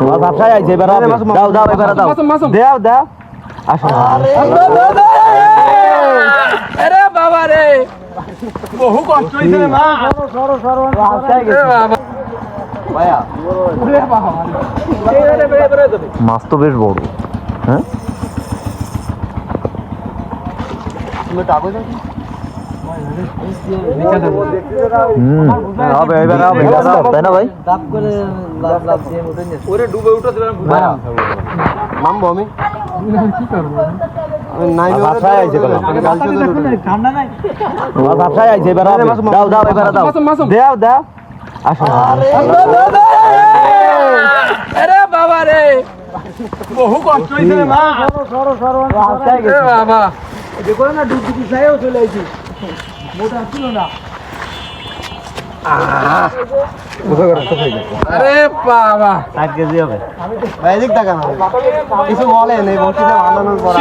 মাছ আটকায় আইছে এবার দাও দাও এবার দাও দাও দাও আসো আরে বাবা রে বহু কষ্ট হইছে রে মা এ বাবা ভাইয়া ওরে বাবা এই রে বেরে বেরে যাবে মাছ তো বেশ বড় হ্যাঁ হবে এবার হবে তাই না ভাই? ওরে ডুবে উঠে দিলাম নামবো আমি কি করব। দাও দাও এবার দাও। মাসুম, মাসুম। দাও দাও। আসো। আরে বাবা রে! বহু কষ্ট হইছে রে মা। এ বাবা। আরে বাবা। ষাট কেজি হবে এদিক টাকা না কিছু বলে নেই বসিতে বানানোর পর